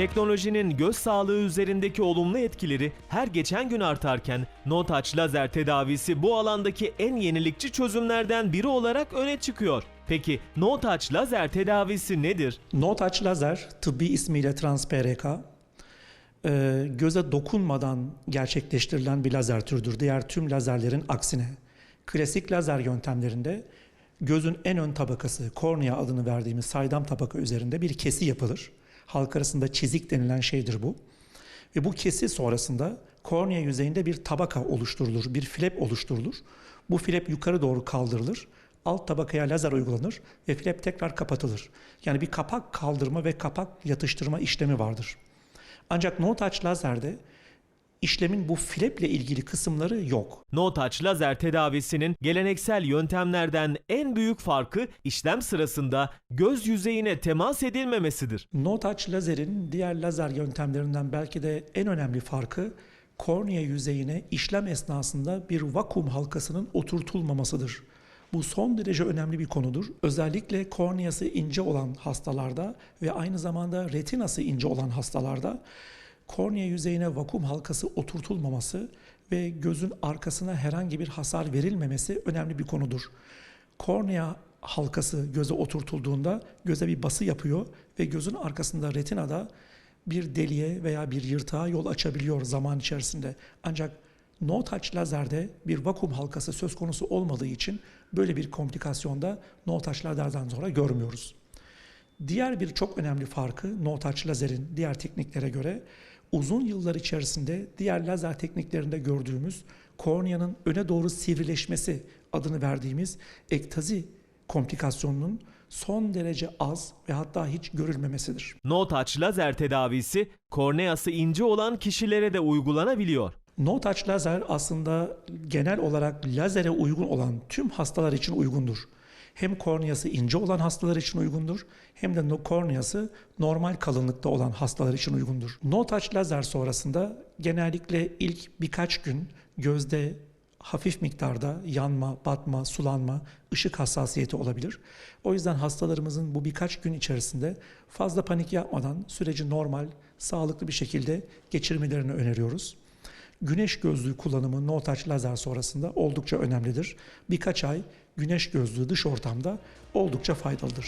Teknolojinin göz sağlığı üzerindeki olumlu etkileri her geçen gün artarken No Touch lazer tedavisi bu alandaki en yenilikçi çözümlerden biri olarak öne çıkıyor. Peki No Touch lazer tedavisi nedir? No Touch lazer tıbbi ismiyle TransPRK e, göze dokunmadan gerçekleştirilen bir lazer türüdür. Diğer tüm lazerlerin aksine. Klasik lazer yöntemlerinde gözün en ön tabakası, kornea adını verdiğimiz saydam tabaka üzerinde bir kesi yapılır. Halk arasında çizik denilen şeydir bu. Ve bu kesi sonrasında kornea yüzeyinde bir tabaka oluşturulur, bir flap oluşturulur. Bu flap yukarı doğru kaldırılır. Alt tabakaya lazer uygulanır ve flap tekrar kapatılır. Yani bir kapak kaldırma ve kapak yatıştırma işlemi vardır. Ancak no touch lazerde işlemin bu flaple ilgili kısımları yok. No Touch lazer tedavisinin geleneksel yöntemlerden en büyük farkı işlem sırasında göz yüzeyine temas edilmemesidir. No touch lazerin diğer lazer yöntemlerinden belki de en önemli farkı kornea yüzeyine işlem esnasında bir vakum halkasının oturtulmamasıdır. Bu son derece önemli bir konudur. Özellikle korneası ince olan hastalarda ve aynı zamanda retinası ince olan hastalarda kornea yüzeyine vakum halkası oturtulmaması ve gözün arkasına herhangi bir hasar verilmemesi önemli bir konudur. Kornea halkası göze oturtulduğunda göze bir bası yapıyor ve gözün arkasında retinada bir deliğe veya bir yırtığa yol açabiliyor zaman içerisinde. Ancak no touch lazerde bir vakum halkası söz konusu olmadığı için böyle bir komplikasyonda no touch lazerden sonra görmüyoruz. Diğer bir çok önemli farkı no touch lazerin diğer tekniklere göre uzun yıllar içerisinde diğer lazer tekniklerinde gördüğümüz korneanın öne doğru sivrileşmesi adını verdiğimiz ektazi komplikasyonunun son derece az ve hatta hiç görülmemesidir. No Touch lazer tedavisi korneası ince olan kişilere de uygulanabiliyor. No touch lazer aslında genel olarak lazere uygun olan tüm hastalar için uygundur. Hem korneası ince olan hastalar için uygundur hem de korneası normal kalınlıkta olan hastalar için uygundur. No touch lazer sonrasında genellikle ilk birkaç gün gözde hafif miktarda yanma, batma, sulanma, ışık hassasiyeti olabilir. O yüzden hastalarımızın bu birkaç gün içerisinde fazla panik yapmadan süreci normal, sağlıklı bir şekilde geçirmelerini öneriyoruz. Güneş gözlüğü kullanımı no touch lazer sonrasında oldukça önemlidir. Birkaç ay güneş gözlüğü dış ortamda oldukça faydalıdır.